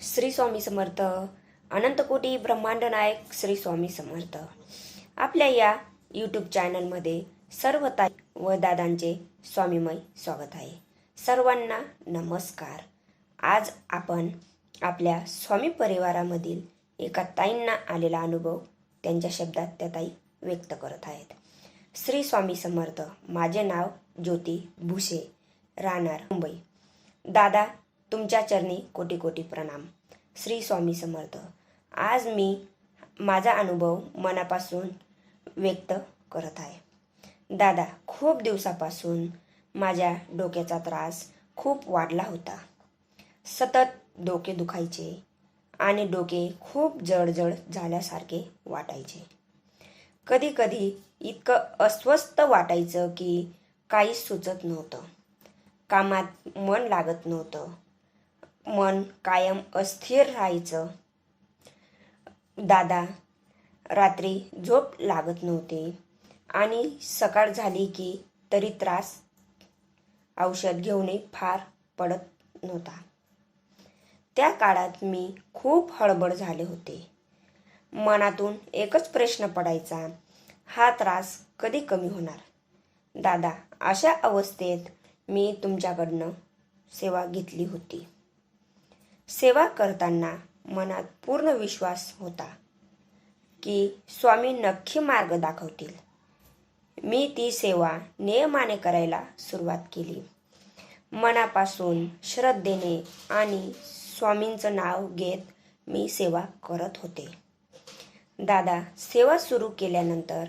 श्री स्वामी समर्थ अनंतकोटी ब्रह्मांड नायक श्री स्वामी समर्थ. आपल्या या यूट्यूब चॅनलमध्ये सर्व ताई व दादांचे स्वामीमय स्वागत आहे. सर्वांना नमस्कार. आज आपण आपल्या स्वामी परिवारामधील एका ताईंना आलेला अनुभव त्यांच्या शब्दात त्या ताई व्यक्त करत आहेत. श्री स्वामी समर्थ माझे नाव ज्योती भुसे राहणार मुंबई. दादा तुमच्या चरणी कोटी कोटी प्रणाम. श्री स्वामी समर्थ. आज मी माझा अनुभव मनापासून व्यक्त करत आहे. दादा खूप दिवसापासून माझ्या डोक्याचा त्रास खूप वाढला होता. सतत डोके दुखायचे आणि डोके खूप जडजड झाल्यासारखे वाटायचे. कधी कधी इतकं अस्वस्थ वाटायचं की काहीच सुचत नव्हतं. कामात मन लागत नव्हतं. मन कायम अस्थिर राहायचं. दादा रात्री झोप लागत नव्हते आणि सकाळ झाली की तरी त्रास औषध घेऊनही फार पडत नव्हता. त्या काळात मी खूप हळबड झाले होते. मनातून एकच प्रश्न पडायचा हा त्रास कधी कमी होणार? दादा अशा अवस्थेत मी तुमच्याकडनं सेवा घेतली होती. सेवा करताना मनात पूर्ण विश्वास होता की स्वामी नक्की मार्ग दाखवतील. मी ती सेवा नियमाने करायला सुरुवात केली. मनापासून श्रद्धेने आणि स्वामींचं नाव घेत मी सेवा करत होते. दादा सेवा सुरू केल्यानंतर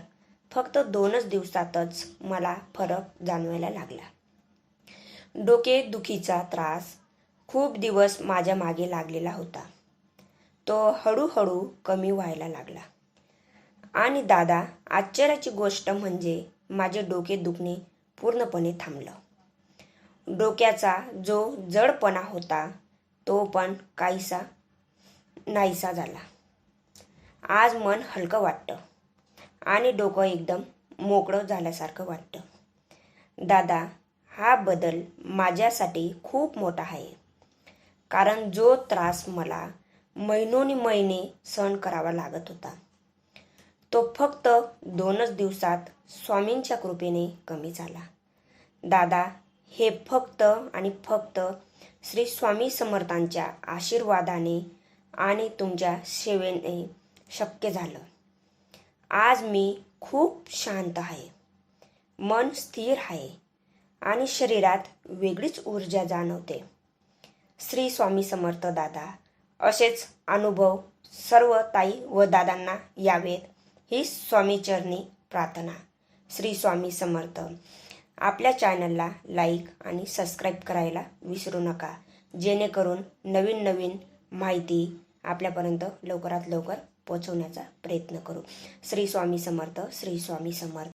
फक्त दोनच दिवसातच मला फरक जाणवायला लागला. डोके दुखीचा त्रास खूप दिवस माझ्या मागे लागलेला होता. तो हळूहळू कमी व्हायला लागला. आणि दादा आश्चर्याची गोष्ट म्हणजे माझे डोके दुखणे पूर्णपणे थांबलं. डोक्याचा जो जडपणा होता तो पण काहीसा नाहीसा झाला. आज मन हलकं वाटतं आणि डोकं एकदम मोकळं झाल्यासारखं वाटतं. दादा हा बदल माझ्यासाठी खूप मोठा आहे. कारण जो त्रास मला महिनोनी महिने सहन करावा लागत होता तो फक्त दोनच दिवसात स्वामींच्या कृपेने कमी झाला. दादा हे फक्त आणि फक्त श्री स्वामी समर्थांच्या आशीर्वादाने आणि तुमच्या सेवेने शक्य झालं. आज मी खूप शांत आहे मन स्थिर आहे आणि शरीरात वेगळीच ऊर्जा जाणवते. श्री स्वामी समर्थ दादा. असेच अनुभव सर्व ताई व दादांना यावेत. ही स्वामीचरणी प्रार्थना. श्री स्वामी समर्थ. आपल्या चॅनलला लाईक आणि सबस्क्राईब करायला विसरू नका. जेणेकरून नवीन नवीन माहिती आपल्यापर्यंत लवकरात लवकर पोहोचवण्याचा प्रयत्न करू. श्री स्वामी समर्थ श्री स्वामी समर्थ.